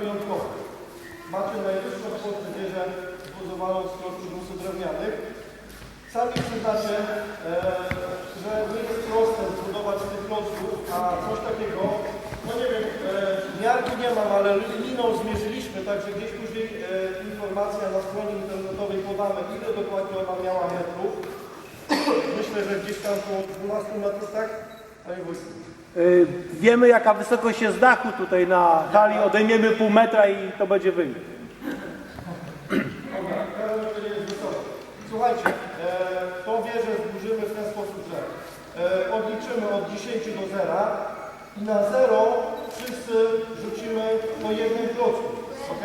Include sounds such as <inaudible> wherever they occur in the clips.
wyjątkowe. Macie najwyższą kwotę wieżę zbudowaną z klocków brusu drewnianych. Sami przyznacie, e, że nie jest proste zbudować tych klocków, a coś takiego, no nie wiem, e, miarki nie mam, ale liną zmierzyliśmy, także gdzieś później e, informacja na stronie internetowej podamy, ile dokładnie ona miała metrów. Myślę, że gdzieś tam około 12 metrów, tak? Panie wójcie. Y, Wiemy jaka wysokość jest dachu tutaj na hali, odejmiemy pół metra i to będzie wynik. Dobra, teraz będzie jest wysoko. Słuchajcie, e, tą wieżę zburzymy w ten sposób, że e, odliczymy od 10 do 0 i na 0 wszyscy rzucimy po jednym klocku. Ok?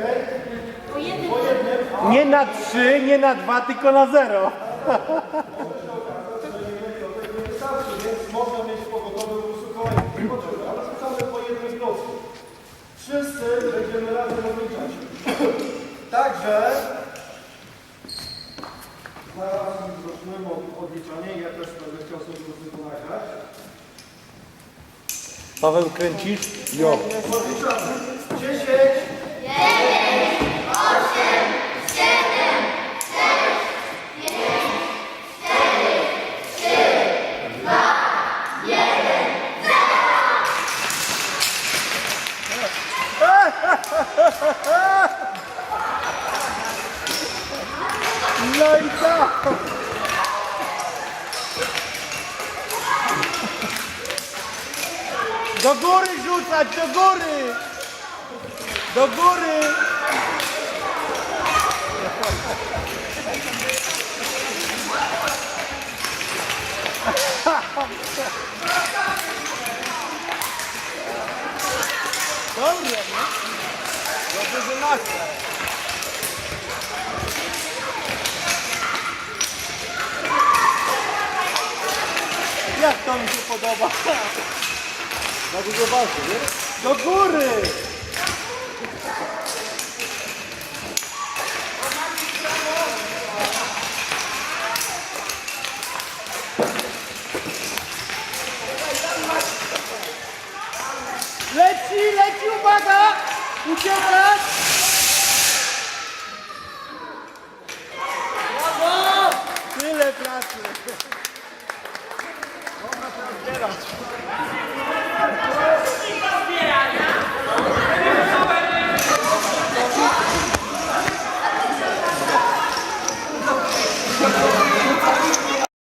Po jednym Po jednym, a Nie na trzy, nie na dwa, tylko na zero. to nie wystarczy, więc można mieć pogotowy po prostu kolejny. Zobaczymy, ale rzucamy po jednym klocku. Wszyscy będziemy razem odliczać. <clears throat> Także zaraz zaczniemy od odliczania. Ja też będę chciał sobie po prostu nagrać. Paweł kręcisz? Jo. Odliczamy. 10, No i co? Do góry rzucać, do góry! Do góry! Dobrze, nie? Jak to mi się podoba? Na dużo walki, nie? Do góry! Leci, leci, uwaga! Uciekać! Brawo! Tyle pracy.